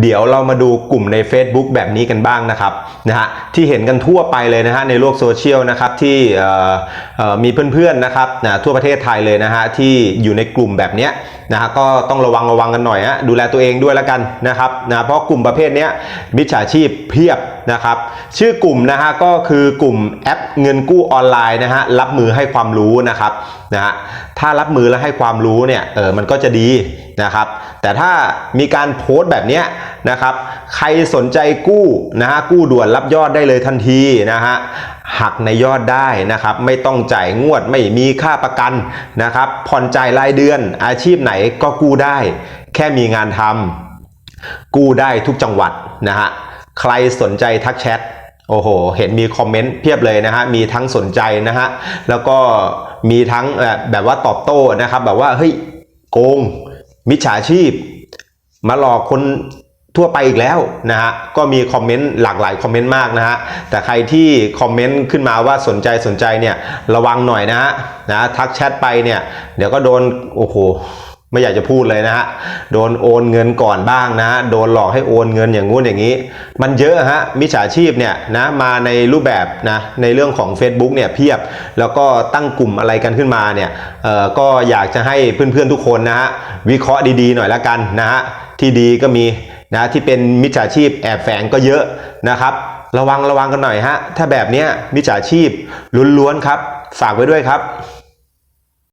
เดี๋ยวเรามาดูกลุ่มใน Facebook แบบนี้กันบ้างนะครับนะฮะที่เห็นกันทั่วไปเลยนะฮะในโลกโซเชียลนะครับที่มีเพื่อนๆนะครับนะทั่วประเทศไทยเลยนะฮะที่อยู่ในกลุ่มแบบเนี้ยนะฮะก็ต้องระวังระวังกันหน่อยฮะดูแลตัวเองด้วยแล้วกันนะครับนะเพราะกลุ่มประเภทเนี้ยมิจฉาชีพเพียบนะครับชื่อกลุ่มนะฮะก็คือกลุ่มแอปเงินกู้ออนไลน์นะฮะรับมือให้ความรู้นะครับนะฮะถ้ารับมือและให้ความรู้เนี่ยเออมันก็จะดี นะครับ แต่ถ้ามีการโพสต์แบบนี้นะครับ ใครสนใจกู้นะฮะกู้ด่วนรับยอดได้เลยทันทีนะฮะหักในยอดได้นะครับ ไม่ต้องจ่ายงวดไม่มีค่าประกันนะครับ ผ่อนจ่ายรายเดือนอาชีพไหนก็กู้ได้ แค่มีงานทำกู้ได้ทุกจังหวัดนะฮะใครสนใจทักแชทโอ้โห เห็นมีคอมเมนต์เพียบเลยนะฮะ มีทั้งสนใจนะฮะ แล้วก็มีทั้งแบบว่าตอบโต้นะครับ แบบว่าเฮ้ยโกง มิจฉาชีพ มาหลอกคนทั่วไปอีกแล้วนะฮะ ก็มีคอมเมนต์หลากหลายคอมเมนต์มากนะฮะ แต่ใครที่คอมเมนต์ขึ้นมาว่าสนใจสนใจเนี่ยระวังหน่อยนะฮะนะทักแชทไปเนี่ย เดี๋ยวก็โดนโอ้โห ไม่อยากจะพูดเลยนะฮะ โดนโอนเงินก่อนบ้างนะ โดนหลอกให้โอนเงินอย่างงู้นอย่างนี้ มันเยอะฮะ มิจฉาชีพเนี่ยนะ มาในรูปแบบนะ ในเรื่องของ Facebook เนี่ยเพียบ แล้วก็ตั้งกลุ่มอะไรกันขึ้นมาเนี่ย เอ่อ ก็อยากจะให้เพื่อนๆทุกคนนะฮะ วิเคราะห์ดีๆหน่อยละกันนะฮะ ที่ดีก็มีนะ ที่เป็นมิจฉาชีพแอบแฝงก็เยอะนะครับ ระวังระวังกันหน่อยฮะ ถ้าแบบเนี้ยมิจฉาชีพล้วนๆครับ ฝากไว้ด้วยครับ